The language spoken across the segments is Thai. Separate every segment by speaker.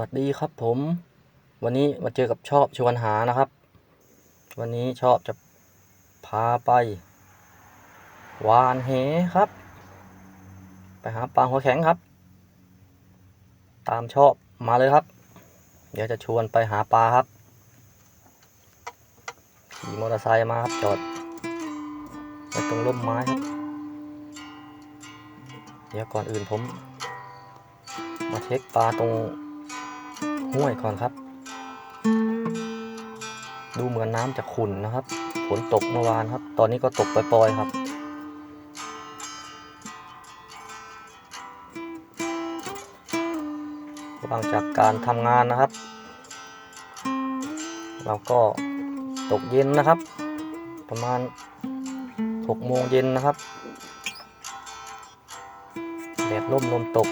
Speaker 1: วัสดีครับผม วันนี้มาเจอกับชอบชวนหานะครับ วันนี้ชอบจะพาไป วานเหครับ ไปหาปลาหัวแข็งครับ ตามชอบมาเลยครับ เดี๋ยวจะชวนไปหาปลาครับขี่มอเตอร์ไซค์มาครับจอดไว้ตรงร่มไม้ครับ เดี๋ยวก่อนอื่นผม มาเช็คปลาตรง ห้วยก่อนครับ ดูเหมือนน้ำจะขุ่นนะครับ ฝนตกเมื่อวานครับ ตอนนี้ก็ตกปล่อยๆครับ หลังจากการทำงานนะครับ เราก็ตกเย็นนะครับ ประมาณ6โมงเย็นนะครับแดดร่มลมตก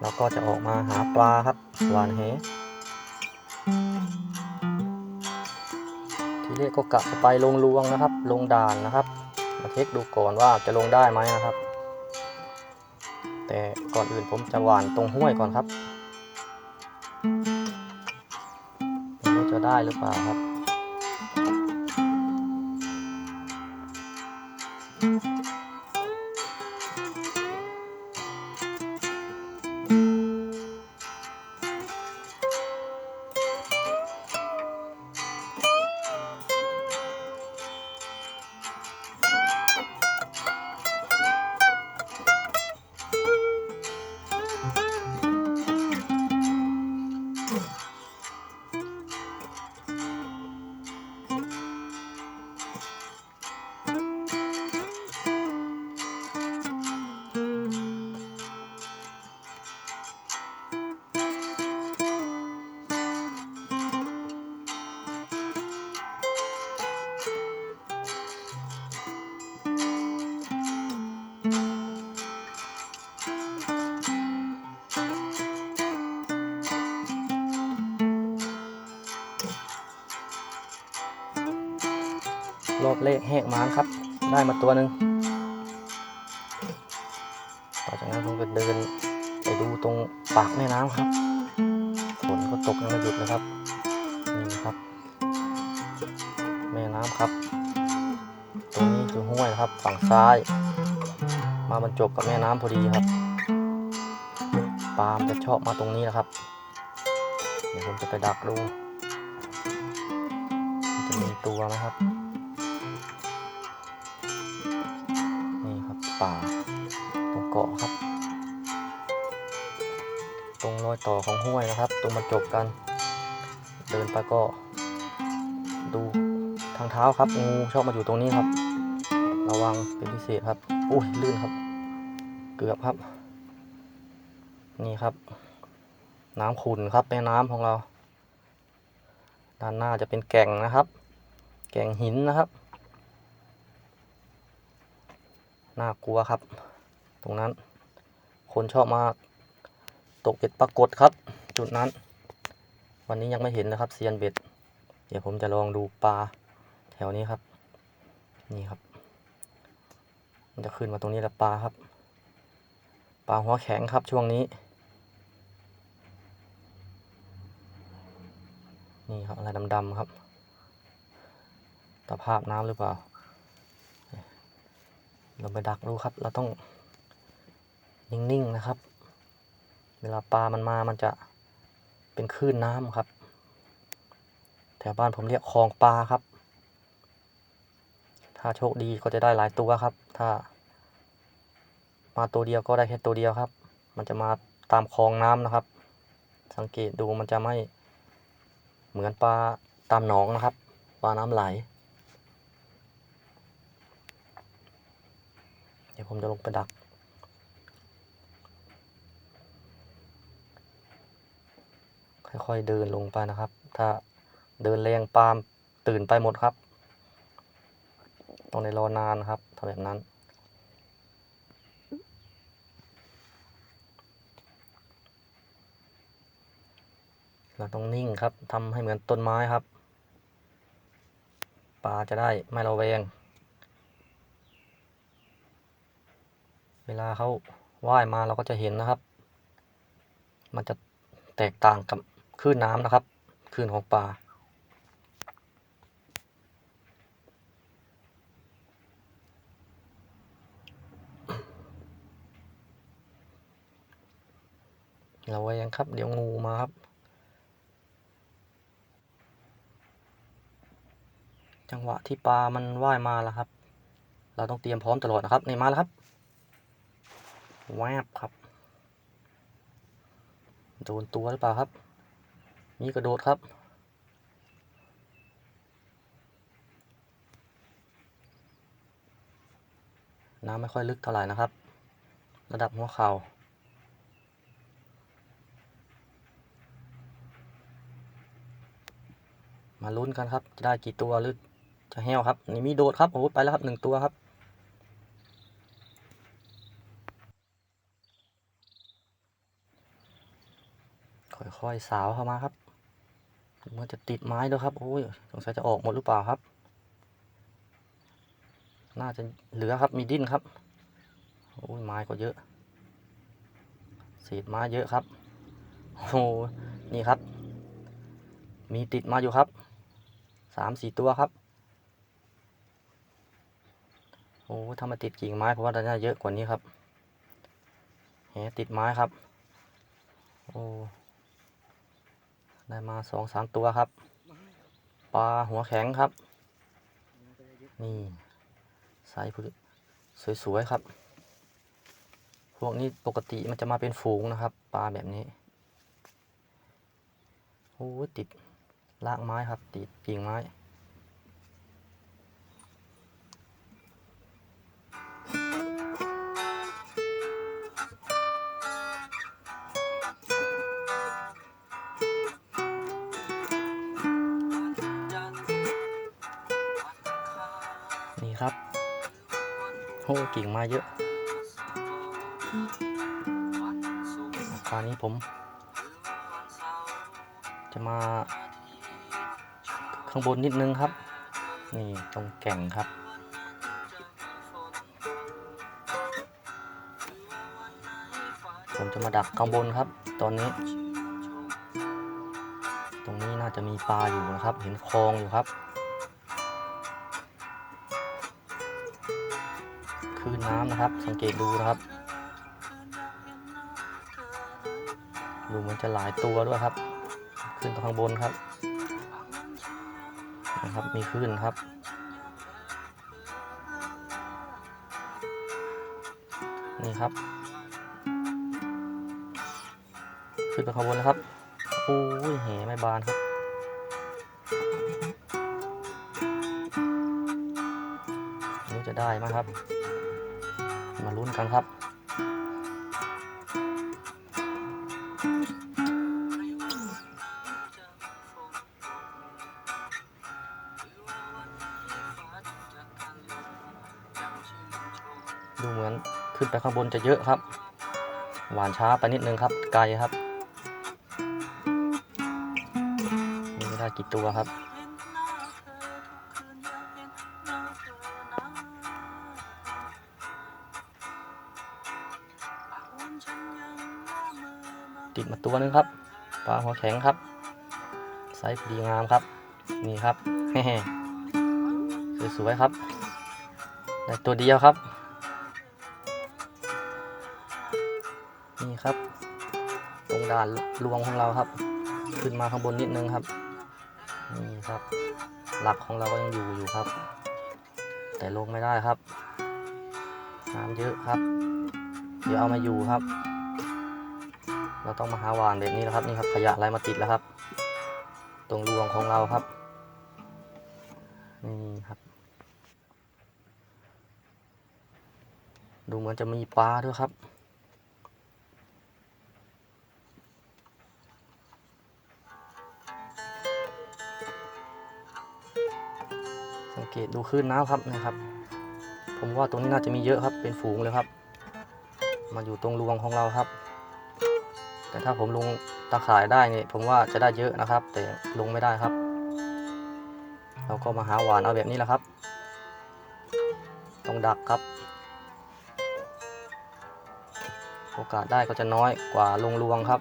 Speaker 1: เราก็จะออกมาหาปลาครับหวานแห ทีแรกก็กะจะไปลงลวงนะครับ ลงด่านนะครับ มาเช็คดูก่อนว่าจะลงได้ไหมนะครับ แต่ก่อนอื่นผมจะหวานตรงห้วยก่อนครับจะได้หรือเปล่าครับ เลขแหกม้านครับ ได้มาตัวหนึ่งต่อจากนั้นผมก็เดินไปดูตรงปากแม่น้ำครับฝนก็ตกยังไม่หยุดเลยครับนี่ครับ แม่น้ำครับ ตรงนี้คือห้วยครับ ฝั่งซ้าย มาบรรจบกับแม่น้ำพอดีครับปลามจะชอบมาตรงนี้นะครับ เดี๋ยวผมจะไปดักดู จะมีตัวไหมครับ ป่าตรงเกาะครับ ตรงรอยต่อของห้วยนะครับ ตรงบรรจบกัน เดินไปก็ดูทางเท้าครับงูชอบมาอยู่ตรงนี้ครับ ระวังเป็นพิเศษครับอุ้ยลื่นครับ เกือบครับ นี่ครับ น้ำขุ่นครับแม่น้ำของเรา ด้านหน้าจะเป็นแก่งนะครับ แก่งหินนะครับ น่ากลัวครับ ตรงนั้น คนชอบมาตกเบ็ดปรากฏครับ จุดนั้น วันนี้ยังไม่เห็นนะครับเซียนเบ็ด เดี๋ยวผมจะลองดูปลาแถวนี้ครับ นี่ครับ มันจะขึ้นมาตรงนี้แหละปลาครับ ปลาหัวแข็งครับช่วงนี้ นี่ครับอะไรดำๆครับตะภาพน้ำหรือเปล่า เราไปดักดูครับ เราต้องนิ่งๆนะครับ เวลาปลามันมามันจะเป็นคลื่นน้ำครับ แถวบ้านผมเรียกคลองปลาครับ ถ้าโชคดีก็จะได้หลายตัวครับ ถ้า มาตัวเดียวก็ได้แค่ตัวเดียวครับ มันจะมาตามคลองน้ำนะครับ สังเกตดูมันจะไม่เหมือนปลาตามหนองนะครับ ปลาน้ำไหล ดี๋ยวผมจะลงไปดัก ค่อยๆเดินลงไปนะครับ ถ้าเดินแรงปาล์มตื่นไปหมดครับ ต้องในรอนานครับทำแบบนั้น เราต้องนิ่งครับทำให้เหมือนต้นไม้ครับปลาจะได้ไม่ระแวง เวลาเขาว่ายมาเราก็จะเห็นนะครับ มันจะแตกต่างกับคลื่นน้ำนะครับคลื่นของปลาเราไว้ยังครับ เดี๋ยวงูมาครับ จังหวะที่ปลามันว่ายมาแล้วครับ เราต้องเตรียมพร้อมตลอดนะครับ นี่มาแล้วครับ แวบครับ โดนตัวหรือเปล่าครับมีกระโดดครับ น้ำไม่ค่อยลึกเท่าไหร่นะครับ ระดับหัวเข่ามาลุ้นกันครับ จะได้กี่ตัวหรือจะแห้วครับ นี่มีโดดครับ โอ้โหไปแล้วครับหนึ่งตัวครับ ค่อยๆสาวเข้ามาครับเหมันจะติดไม้ด้วครับโอ้ยสงสัยจะออกหมดหรือเปล่าครับ น่าจะเหลือครับมีดิ้นครับโอ้ยไม้ก็เยอะเศษไม้เยอะครับโอ้นี่ครับ มีติดมาอยู่ครับสามสี่ตัวครับโอ้ถ้ามาติดกิ่งไม้เพราะว่าน่าจะเยอะกว่านี้ครับแหติดไม้ครับโอ้ ได้มาสองสามตัวครับ ปลาหัวแข็งครับ นี่ไซส์สวยๆครับ พวกนี้ปกติมันจะมาเป็นฝูงนะครับ ปลาแบบนี้โอ้ติดรากไม้ครับ ติดกิ่งไม้ อ้กิ่งมาเยอะคราวนี้ผม จะมา ข้างบนนิดนึงครับ นี่ตรงแก่งครับ ผมจะมาดักข้างบนครับ ตอนนี้ ตรงนี้น่าจะมีปลาอยู่นะครับ เห็นคลองอยู่ครับ ลื่นน้ำนะครับ สังเกตดูนะครับ ดูเหมือนจะหลายตัวด้วยครับ ขึ้นตรงข้างบนครับนะครับมีคลื่นครับ นี่ครับ ขึ้นไปข้างบนนะครับโอ้ยแหไม่บานครับนี่จะได้ไหมครับ มาลุ้นกันครับดูเหมือนขึ้นไปข้างบนจะเยอะครับ หวานช้าไปนิดนึงครับ ไกลครับ นี่ไม่ได้กี่ตัวครับ ตัวนึงครับ ปลาหัวแข็งครับ ไซส์ดีงามครับ นี่ครับสวยๆครับ ได้ตัวเดียวครับ นี่ครับ ตรงด่านรวงของเราครับ ขึ้นมาข้างบนนิดนึงครับ นี่ครับ หลักของเราก็ยังอยู่อยู่ครับ แต่ลงไม่ได้ครับน้ำเยอะครับ เดี๋ยวเอามาอยู่ครับ เราต้องมาหาหวานแบบนี้นะครับนี่ครับขยะอะไรมาติดแล้วครับ ตรงรวงของเราครับนี่ครับ ดูเหมือนจะมีปลาด้วยครับสังเกตดูคลื่นน้ำครับนะครับ ผมว่าตรงนี้น่าจะมีเยอะครับเป็นฝูงเลยครับ มาอยู่ตรงรวงของเราครับ แต่ถ้าผมลงตาข่ายได้เนี่ยผมว่าจะได้เยอะนะครับ แต่ลงไม่ได้ครับ เราก็มาหาหวานเอาแบบนี้แหละครับ ต้องดักครับ โอกาสได้ก็จะน้อยกว่าลงรวงครับ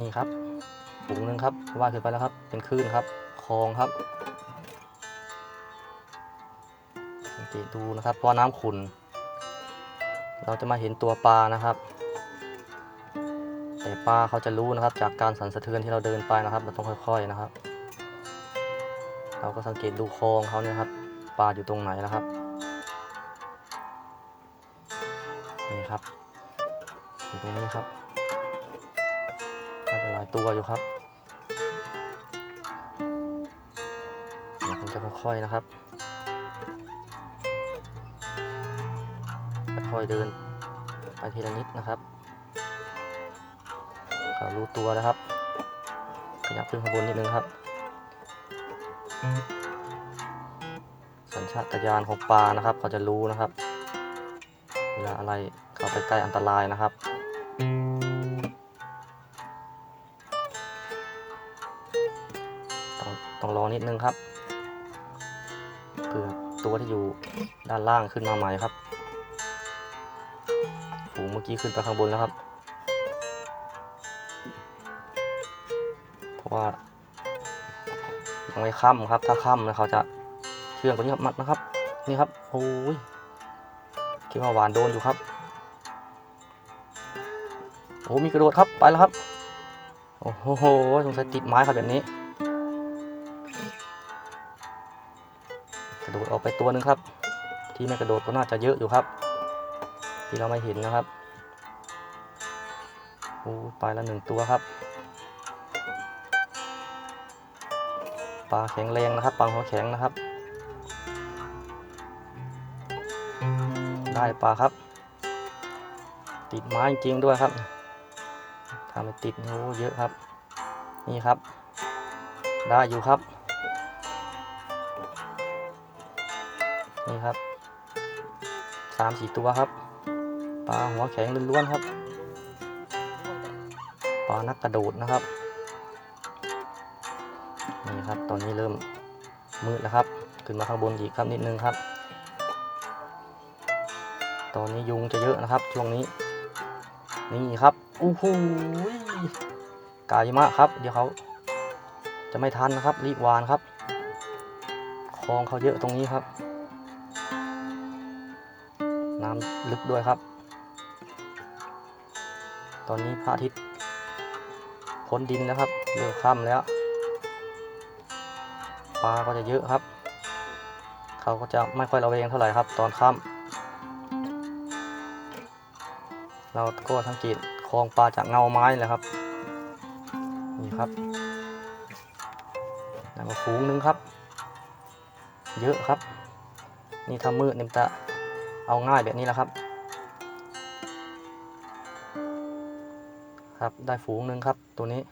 Speaker 1: นี่ครับฝูงหนึ่งครับว่ายขึ้นไปแล้วครับ เป็นคลื่นครับคลองครับสังเกตดูนะครับเพราะน้ำขุ่น เราจะมาเห็นตัวปลานะครับ แต่ปลาเขาจะรู้นะครับ จากการสั่นสะเทือนที่เราเดินไปนะครับ เราต้องค่อยๆนะครับ เราก็สังเกตดูคลองเขาเนี่ยครับ ปลาอยู่ตรงไหนนะครับ นี่ครับอยู่ตรงนี้ครับน่าจะหลายตัวอยู่ครับเดี๋ยวผมจะค่อยๆนะครับ ค่อยเดินไปทีละนิดนะครับเขารู้ตัวแล้วครับ ขยับขึ้นข้างบนนิดนึงครับ สัญชาตญาณของปลานะครับ เขาจะรู้นะครับ เวลาอะไรเข้าไปใกล้อันตรายนะครับต้องต้องรอนิดนึงครับเผื่อตัวที่อยู่ด้านล่างขึ้นมาใหม่ครับ มื่อกี้ขึ้นไปข้างบนแล้วครับ เพราะว่ายังไม่ค่ำครับ ถ้าค่ำนะเขาจะเชื่องกว่านี้กับมัดนะครับ นี่ครับโอ้ยคิดว่าหวานโดนอยู่ครับโอ้มีกระโดดครับไปแล้วครับโอ้โหสงสัยติดไม้ครับแบบนี้ กระโดดออกไปตัวหนึ่งครับ ที่ไม่กระโดดก็น่าจะเยอะอยู่ครับ ที่เราไม่เห็นนะครับ โอ้ไปแล้วหนึ่งตัวครับ ปลาแข็งแรงนะครับ ปลาหัวแข็งนะครับ ได้ปลาครับ ติดไม้จริงด้วยครับถ้าไม่ติดโอ้เยอะครับ นี่ครับ ได้อยู่ครับ นี่ครับสามสี่ตัวครับ ปลาหัวแข็งล้วนๆครับ ปลานักกระโดดนะครับ นี่ครับ ตอนนี้เริ่มมืดแล้วครับ ขึ้นมาข้างบนอีกครับนิดนึงครับ ตอนนี้ยุงจะเยอะนะครับช่วงนี้ นี่ครับโอู้หูยกายมะครับ เดี๋ยวเขาจะไม่ทันนะครับ รีบวานครับคลองเขาเยอะตรงนี้ครับ น้ำลึกด้วยครับ ตอนนี้พระอาทิตย์ พ้นดินแล้วครับเริ่มค่ำแล้วปลาก็จะเยอะครับ เขาก็จะไม่ค่อยระแวงเท่าไหร่ครับ ตอนค่ำเราก็สังเกตคลองปลาจากเงาไม้แหละครับนี่ครับแล้วก็ฝูงนึงครับ เยอะครับ นี่ถ้ามืดเนี่มันจะเอาง่ายแบบนี้แหละครับ ครับ ได้ฝูงหนึ่งครับตัวนี้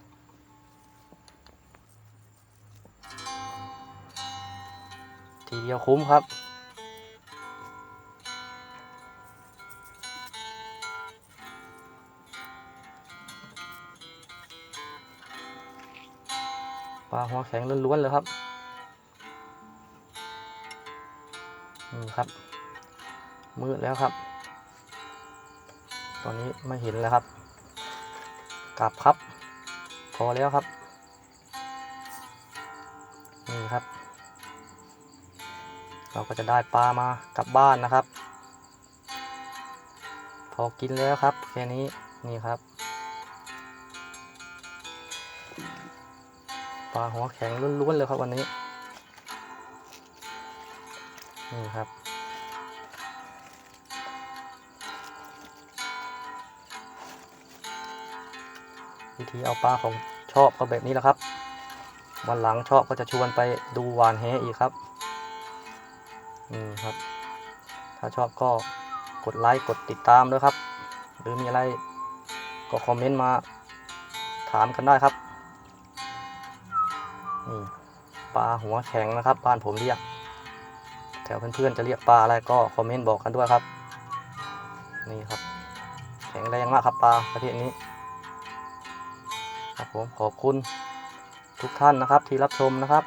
Speaker 1: ทีเดียวคุ้มครับ ปลาหัวแข็งล้วนๆเลยครับนี่ครับ มืดแล้วครับ ตอนนี้ไม่เห็นแล้วครับ กลับครับ พอแล้วครับ นี่ครับ เราก็จะได้ปลามากลับบ้านนะครับ พอกินแล้วครับ แค่นี้นี่ครับปลาหัวแข็งล้วนๆเลยครับวันนี้ นี่ครับ วิธีเอาปลาของชอบก็แบบนี้แหละครับ วันหลังชอบก็จะชวนไปดูหวานแหอีกครับนี่ครับ ถ้าชอบก็กดไลค์กดติดตามด้วยครับ หรือมีอะไรก็คอมเมนต์มาถามกันได้ครับนี่ปลาหัวแข็งนะครับบ้านผมเรียก แถวเพื่อนๆจะเรียกปลาอะไรก็คอมเมนต์บอกกันด้วยครับ นี่ครับ แข็งแรงมากครับปลาประเภทนี้ ผมขอบคุณทุกท่านนะครับที่รับชมนะครับ